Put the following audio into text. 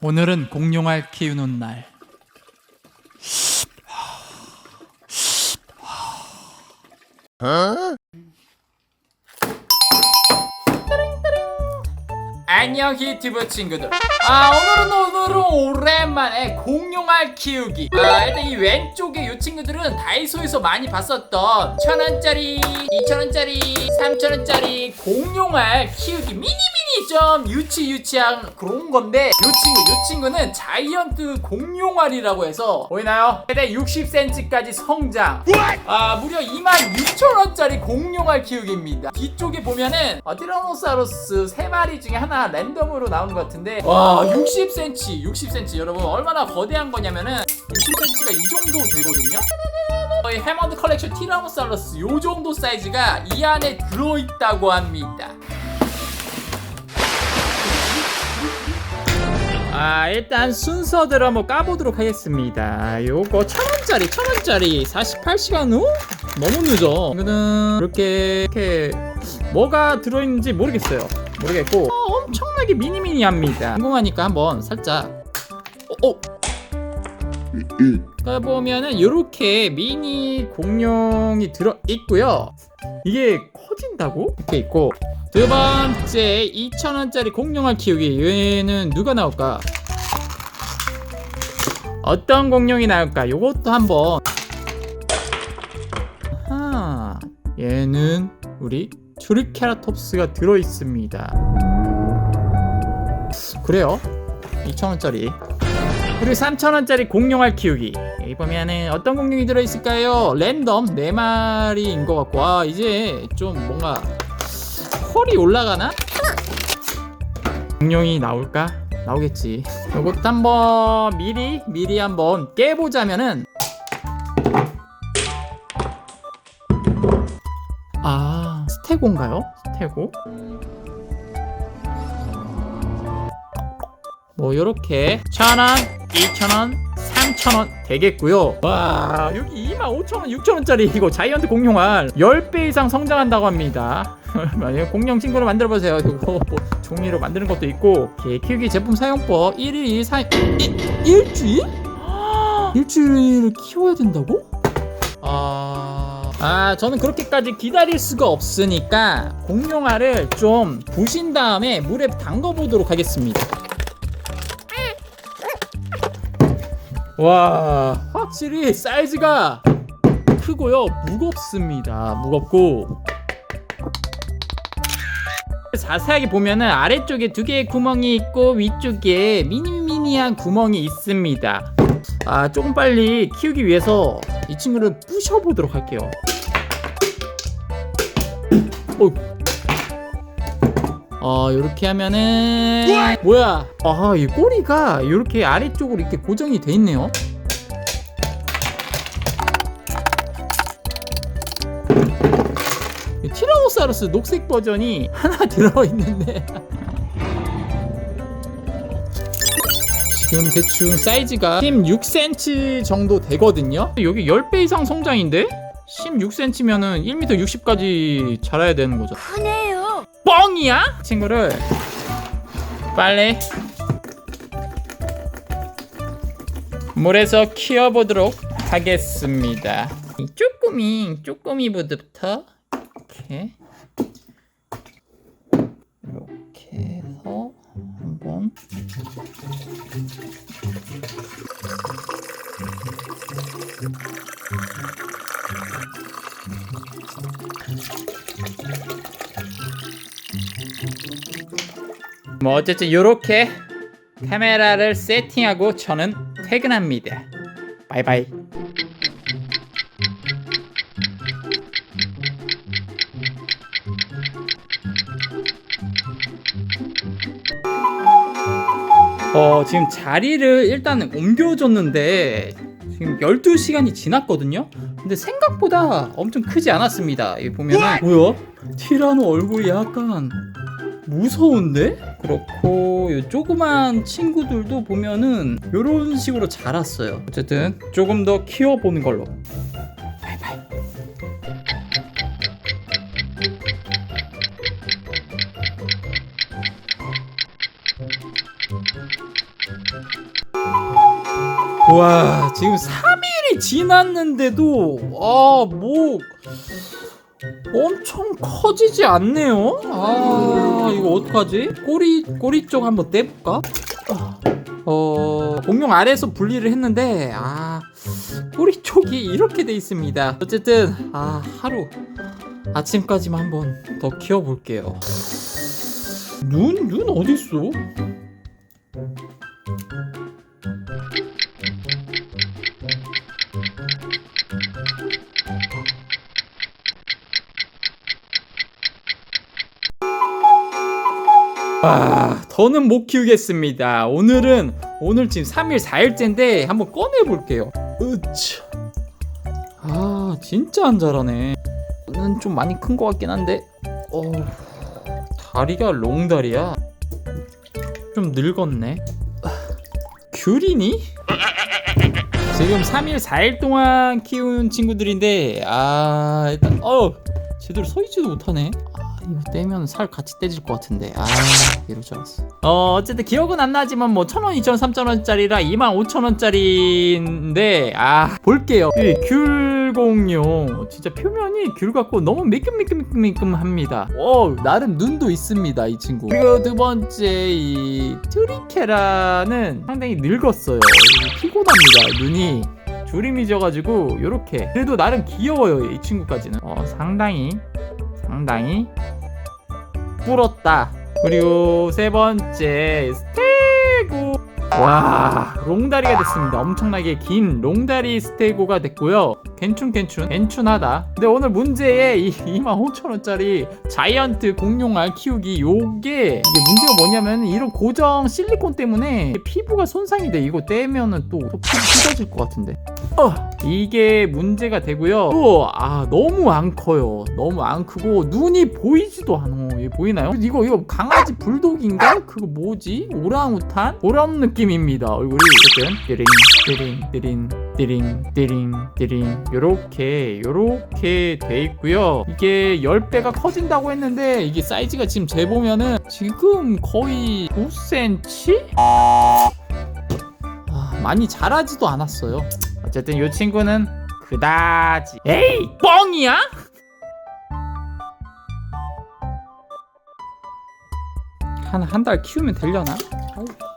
오늘은 공룡알 키우는 날. 안녕 히튜브 친구들 아 오늘은 오늘은 오랜만에 공룡알 키우기 아 일단 이 왼쪽에 이 친구들은 다이소에서 많이 봤었던 천원짜리 이천원짜리 삼천원짜리 공룡알 키우기 미니 좀 유치 유치한 그런 건데 이 친구 이 친구는 자이언트 공룡알이라고 해서 보이나요? 최대 60cm까지 성장. 아 무려 26,000원짜리 공룡알 키우기입니다. 뒤쪽에 보면은 어, 티라노사우루스 3마리 중에 하나 랜덤으로 나온 것 같은데 와 60cm 60cm 여러분 얼마나 거대한 거냐면은 60cm가 이 정도 되거든요? 이 해머드 컬렉션 티라노사우루스 요 정도 사이즈가 이 안에 들어있다고 합니다 아 일단 순서대로 한번 까보도록 하겠습니다 요거 천원짜리 천원짜리 48시간 후? 너무 늦어 이거는 이렇게 이렇게 뭐가 들어있는지 모르겠어요 모르겠고 어, 엄청나게 미니미니합니다 궁금하니까 한번 살짝 어, 어. 까보면은 이렇게 미니 공룡이 들어있고요 이게 커진다고? 이렇게 있고 두 번째 2,000원짜리 공룡알 키우기 얘는 누가 나올까? 어떤 공룡이 나올까? 요것도 한번 아하 얘는 우리 트리케라톱스가 들어 있습니다 그래요 2,000원짜리 그리고 3,000원짜리 공룡알 키우기 여기 보면은 어떤 공룡이 들어 있을까요? 랜덤 4마리인 것 같고 아 이제 좀 뭔가 펄이 올라가나? 공룡이 나올까? 나오겠지. 이것도 한번 미리 미리 한번 깨보자면은. 아 스테고인가요? 스테고? 뭐 요렇게 천원, 이천원, 삼천원 되겠고요. 와 여기 25,000원, 6천원짜리 이거 자이언트 공룡알 10배 이상 성장한다고 합니다. 공룡 친구를 만들어보세요 이거. 뭐 종이로 만드는 것도 있고 개 키우기 제품 사용법 1일 4 일, 일주일? 일주일을 키워야 된다고? 아... 아 저는 그렇게까지 기다릴 수가 없으니까 공룡알을 좀 부신 다음에 물에 담궈 보도록 하겠습니다 와 확실히 사이즈가 크고요 무겁습니다 무겁고 자세하게 보면은 아래쪽에 두 개의 구멍이 있고 위쪽에 미니미니한 구멍이 있습니다. 아 조금 빨리 키우기 위해서 이 친구를 부셔보도록 할게요. 어, 어 이렇게 하면은 뭐야? 아이 꼬리가 이렇게 아래쪽으로 이렇게 고정이 돼 있네요 티라노사우루스 녹색 버전이 하나 들어있는데 지금 대충 사이즈가 16cm 정도 되거든요 여기 10배 이상 성장인데 16cm면은 1m 60까지 자라야 되는 거죠 크네요. 뻥이야? 친구를 빨리 물에서 키워보도록 하겠습니다. 이 쪼꼬미, 쪼꼬미부터 이렇게 뭐 어쨌든 이렇게 카메라를 세팅하고 저는 퇴근합니다. 바이바이. 어, 지금 자리를 일단 옮겨줬는데 지금 12시간이 지났거든요. 근데 생각보다 엄청 크지 않았습니다. 여기 보면은 뭐야? 티라노 얼굴이 약간 무서운데? 그렇고 요 조그만 친구들도 보면은 요런 식으로 자랐어요. 어쨌든 조금 더 키워보는 걸로. 와 지금 3일이 지났는데도 아뭐 엄청 커지지 않네요? 아 이거 어떡하지? 꼬리 꼬리 쪽 한번 떼볼까? 어 공룡 아래에서 분리를 했는데 아 꼬리 쪽이 이렇게 돼 있습니다. 어쨌든 아 하루 아침까지만 한번 더 키워볼게요. 눈 눈 어디 있어 아, 더는 못 키우겠습니다. 오늘은 오늘 지금 3일 4일째인데 한번 꺼내 볼게요. 으차. 아, 진짜 안 자라네. 는 좀 많이 큰 것 같긴 한데. 어. 다리가 롱다리야. 좀 늙었네. 아, 귤이니? 지금 3일 4일 동안 키운 친구들인데 아, 일단 어, 제대로 서 있지도 못하네. 아, 이거 떼면 살 같이 떼질 것 같은데 아 이럴 줄 알았어 어 어쨌든 기억은 안 나지만 뭐 천원 이천 삼천 원짜리라 2만 오천 원짜리인데 아 볼게요 이귤 공룡 진짜 표면이 귤 같고 너무 매끈매끈매끈합니다. 어 나름 눈도 있습니다 이 친구. 그리고 두 번째 이 트리케라는 상당히 늙었어요. 피곤합니다 눈이. 주름이 져가지고 요렇게. 그래도 나름 귀여워요 이 친구까지는. 어 상당히 상당히 불었다. 그리고 세 번째 스테고. 와 롱다리가 됐습니다. 엄청나게 긴 롱다리 스테고가 됐고요. 괜춘 괜춘 괜춘하다. 근데 오늘 문제의 이 25,000원짜리 자이언트 공룡알 키우기 요게 이게 문제가 뭐냐면 이런 고정 실리콘 때문에 피부가 손상이 돼. 이거 떼면은 또 피부 찢어질 것 같은데. 어, 이게 문제가 되고요. 또, 아, 너무 안 커요. 너무 안 크고, 눈이 보이지도 않아. 보이나요? 이거, 이거 강아지 불독인가? 그거 뭐지? 오랑우탄? 그런 느낌 입니다. 얼굴이. 어쨌든, 띠링, 띠링, 띠링, 띠링, 띠링, 띠링. 요렇게, 요렇게 돼 있고요. 이게 10배가 커진다고 했는데, 이게 사이즈가 지금 재보면은, 지금 거의 9cm? 아, 많이 자라지도 않았어요. 어쨌든 이 친구는 그다지 에이 뻥이야? 한 한 달 키우면 되려나? 아이고.